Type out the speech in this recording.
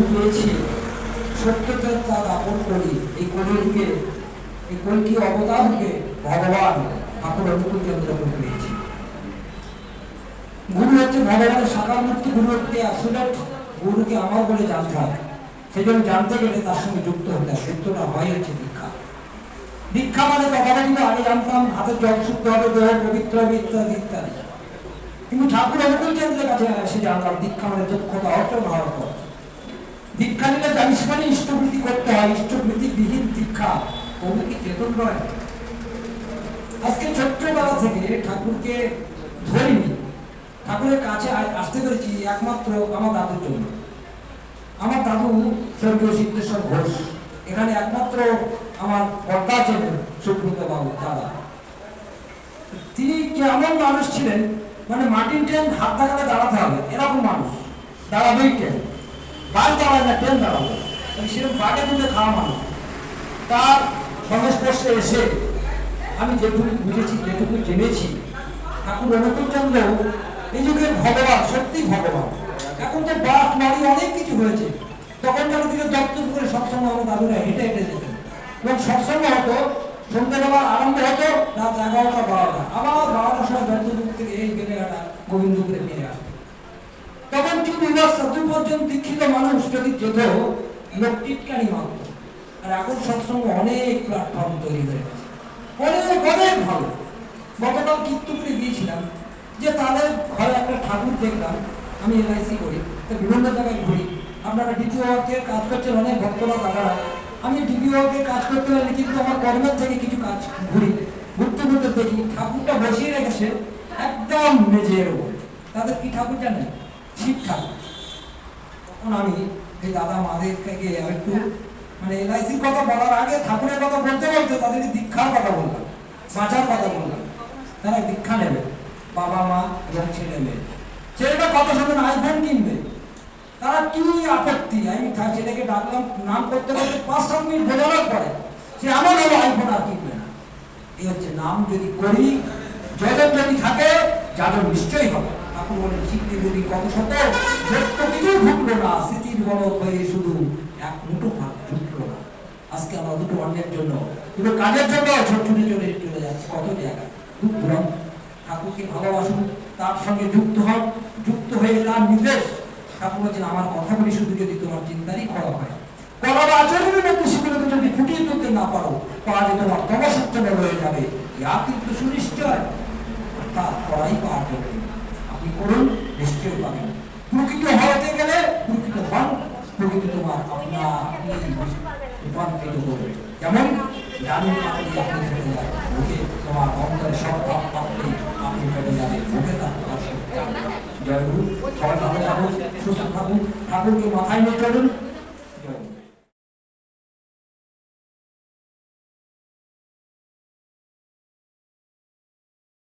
গুরু পেয়েছি সত্যকে তার আপন করি, এই কলিকে এই কলকি ভগবান ঠাকুর অনুকূল গুরু হচ্ছে ভগবানের সাকার মূর্তি গুরু গুরুকে আমার বলে জানতে হয়। জানতে গেলে তার সঙ্গে যুক্ত হতে হয়। হয় হচ্ছে দীক্ষা। দীক্ষা মানে কথাটা কিন্তু আগে জানতাম, হাতে জল শুদ্ধ হবে, দেহ পবিত্র হবে, ইত্যাদি ইত্যাদি। কিন্তু ঠাকুর অনুকূল চন্দ্রের কাছে এসে জানলাম দীক্ষা মানে দক্ষতা অর্জন হওয়ার পর দীক্ষা নিলে জানিস মানে ইষ্টবৃত্তি করতে হয় ইষ্টবৃত্তি বিহীন দীক্ষা ওগুলো কি চেতন নয় আজকে ছোট্টবেলা থেকে ঠাকুরকে ধরিনি। ঠাকুরের কাছে আসতে পেরেছি একমাত্র আমার দাদুর জন্য। আমার দাদু স্বর্গীয় সিদ্ধেশ্বর ঘোষ। এখানে একমাত্র আমার কর্তা ছিলেন সুব্রত বাবু, দাদা। তিনি কেমন মানুষ ছিলেন? মানে মাটির ট্রেন হাত দেখালে দাঁড়াতে হবে। এরকম মানুষ। দাঁড়াবেই ট্রেন না ট্রেন দাঁড়াবে মানে সেরকম বাঘে দুধে খাওয়া মানুষ। তার সংস্পর্শে এসে আমি যেটুকু বুঝেছি, যেটুকু জেনেছি, ঠাকুর অনুকূল চন্দ্র এই যুগের ভগবান সত্যি ভগবান। এখন তো বাস মারি অনেক কিছু হয়েছে। তখন যেন দিকে দপ্তর করে সবসময় আমার দাদুরা হেঁটে হেঁটে যেতেন। এবং সবসময় হতো সন্ধ্যেবেলা আরম্ভ হতো, রাত এগারোটা, বারোটা। আবার বারোটার সময় দপ্তর থেকে এই বেলেঘাটা গোবিন্দপুরে ফিরে আসতো। তখন কি দীক্ষিত মানুষ যদি যেত লোক টিটকারি মারত আর এখন সৎসঙ্গ অনেক প্ল্যাটফর্ম তৈরি হয়ে গেছে। অনেক অনেক ভালো। গতকাল কীর্তপুরে গিয়েছিলাম যে তাদের ঘরে একটা ঠাকুর দেখলাম। আমি এলআইসি করি, তো বিভিন্ন জায়গায় ঘুরি। আপনারা ডিপিওকে কাজ করছেন, অনেক ভক্তরা দাদারা আমি ডিপিওকে কাজ করতে পারি কিন্তু আমার কর্মের থেকে কিছু কাজ ঘুরি। ঘুরতে ঘুরতে দেখি, ঠাকুরটা বসিয়ে রেখেছে একদম মেঝের উপর। তাদের কি ঠাকুর জানেন শিব ঠাকুর তখন আমি এই দাদা মাদের থেকে একটু মানে এলআইসির কথা বলার আগে ঠাকুরের কথা বলতে বলতে তাদেরকে দীক্ষার কথা বললাম বাঁচার কথা বললাম। তারা দীক্ষা নেবে বাবা মা এবং ছেলে মেয়ে। ছেলেটা কত সময় আইফোন কিনবে? তারা কি আপত্তি? আমি তার ছেলেকে ডাকলাম নাম করতে করতে পাঁচ সাত মিনিট বোঝানোর পরে সে আমার হলো আইফোন আর কিনবে না। এই হচ্ছে নাম যদি করি জগৎ যদি থাকে যাদব নিশ্চয়ই হবে। ঠাকুর বলেন যদি কত শত সত্য না। স্মৃতির বড় হয়ে শুধু এক মুঠো ভাত জুটলো না। আজকে আমরা দুটো অন্যের জন্য, দুটো কাজের জন্য ছোট ছুটে চলে চলে যাচ্ছে। কত খুব দূরান্ত ঠাকুরকে ভালোবাসুন, তার সঙ্গে যুক্ত হন যুক্ত হয়ে তার নির্দেশ। ঠাকুর বলছেন আমার কথাগুলি শুধু যদি তোমার চিন্তারই করা হয়। কলার আচরণের মধ্যে সেগুলোকে যদি ফুটিয়ে তুলতে না পারো। তাহলে তোমার তমসত্তমে রয়ে যাবে ইয়া কিন্তু সুনিশ্চয়। অর্থাৎ করাই পাওয়ার আপনি করুন, নিশ্চয়ই পাবেন। প্রকৃত হওয়াতে গেলে প্রকৃত হন, প্রকৃত তোমার আপনার করবে যেমন, জানুন আপনি আপনি মুখে তোমার অন্তরে সব ভাব জয় গুরু ঠাকুরকে মাথায় নিয়ে চলুন।